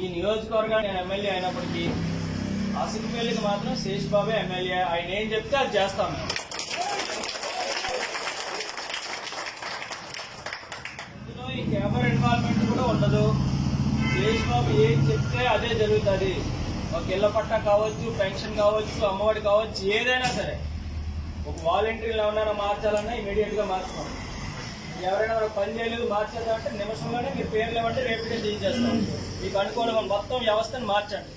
ఈ నియోజకవర్గానికి నేను ఎమ్మెల్యే అయినప్పటికీ అసిరిపల్లికి మాత్రం శేష్ బాబే ఎమ్మెల్యే. ఆయన ఏం చెప్తే అది చేస్తాం మేము. ఇందులో ఇంకెవరి ఇన్వాల్వ్మెంట్ కూడా ఉండదు. శేష్ బాబు ఏం చెప్తే అదే జరుగుతుంది. ఒక ఇళ్ళ పట్ట కావచ్చు పెన్షన్ కావచ్చు అమ్మఒడి కావచ్చు ఏదైనా సరే. ఒక వాలంటీర్లు ఏమన్నా మార్చాలన్నా ఇమీడియట్గా మార్చుకోండి ఎవరైనా మనకు పని చేయలేదు మార్చేద్దాం అంటే నిమిషంలోనే మీరు పేర్లు ఇవ్వండి రేపు చేసేస్తాం మీకు అనుకూలంగా మొత్తం వ్యవస్థను మార్చండి.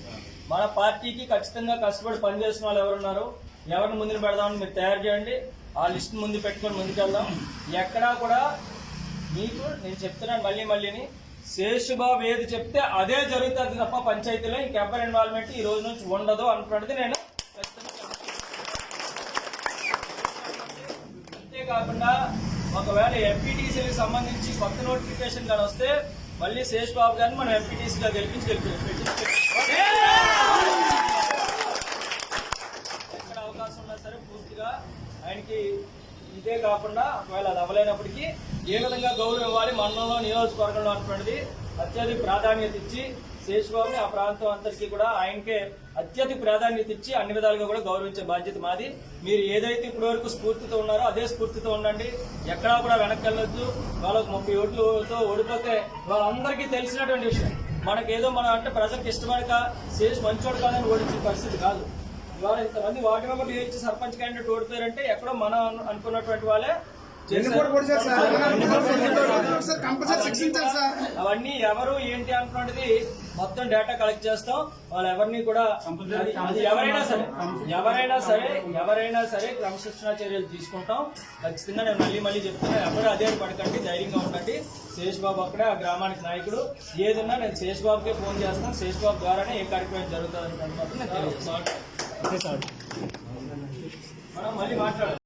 మన పార్టీకి ఖచ్చితంగా కష్టపడి పనిచేసిన వాళ్ళు ఎవరున్నారు ఎవరిని ముందుకు పెడదామని మీరు తయారు చేయండి. ఆ లిస్ట్ ముందు పెట్టుకొని ముందుకెళ్దాం. ఎక్కడా కూడా మీకు నేను చెప్తున్నాను మళ్ళీ మళ్ళీని శేషుబాబు ఏది చెప్తే అదే జరుగుతుంది తప్ప పంచాయతీలో ఇంకెవరి ఇన్వాల్వ్మెంట్ ఈ రోజు నుంచి ఉండదు అనుకున్నది నేను ఖచ్చితంగా అంతేకాకుండా ఒకవేళ ఎంపీటీసీకి సంబంధించి కొత్త నోటిఫికేషన్ కానీ వస్తే మళ్ళీ శేష్ బాబు గారిని మనం ఎంపీటీసీగా గెలిపించి గెలిపించి ఎక్కడ అవకాశం ఉన్నా సరే పూర్తిగా ఆయనకి ఇదే కాకుండా ఒకవేళ అది అవ్వలేనప్పటికీ ఏ విధంగా గౌరవం ఇవ్వాలి మండలంలో నియోజకవర్గంలో అనుకున్నది అత్యధిక ప్రాధాన్యత ఇచ్చి శేషుబాబుని ఆ ప్రాంతం అందరికీ కూడా ఆయనకే అత్యధిక ప్రాధాన్యత ఇచ్చి అన్ని విధాలుగా కూడా గౌరవించే బాధ్యత మాది. మీరు ఏదైతే ఇప్పటి వరకు స్ఫూర్తితో ఉన్నారో అదే స్ఫూర్తితో ఉండండి. ఎక్కడా కూడా వెనక్కి వెళ్ళొద్దు వాళ్ళకు ముప్పై ఓట్లతో ఓడిపోతే వాళ్ళందరికీ తెలిసినటువంటి విషయం. మనకేదో మనం అంటే ప్రజలకు ఇష్టపడక శేష్ మంచోడు కాదని ఓడించే పరిస్థితి కాదు. ఇవాళ ఇంతమంది వార్డు మెంబర్ సర్పంచ్ క్యాండిడేట్ ఓడిపోయారంటే ఎక్కడో మనం అనుకున్నటువంటి వాళ్ళే అవన్నీ ఎవరు ఏంటి అనుకున్నది మొత్తం డేటా కలెక్ట్ చేస్తాం. వాళ్ళు ఎవరిని కూడా ఎవరైనా సరే ఎవరైనా సరే ఎవరైనా సరే క్రమశిక్షణ చర్యలు తీసుకుంటాం. ఖచ్చితంగా నేను మళ్ళీ మళ్ళీ చెప్తున్నా ఎవరు అదే పడకండి ధైర్యంగా ఉండండి. శేష్ బాబు అక్కడే ఆ గ్రామానికి నాయకుడు. ఏదన్నా నేను శేష్ బాబుకే ఫోన్ చేస్తాను. శేష్ బాబు ద్వారానే ఏ కార్యక్రమం జరుగుతుంది అని మాత్రం నేను తెలియజేస్తాను. మనం మళ్ళీ మాట్లాడదాం.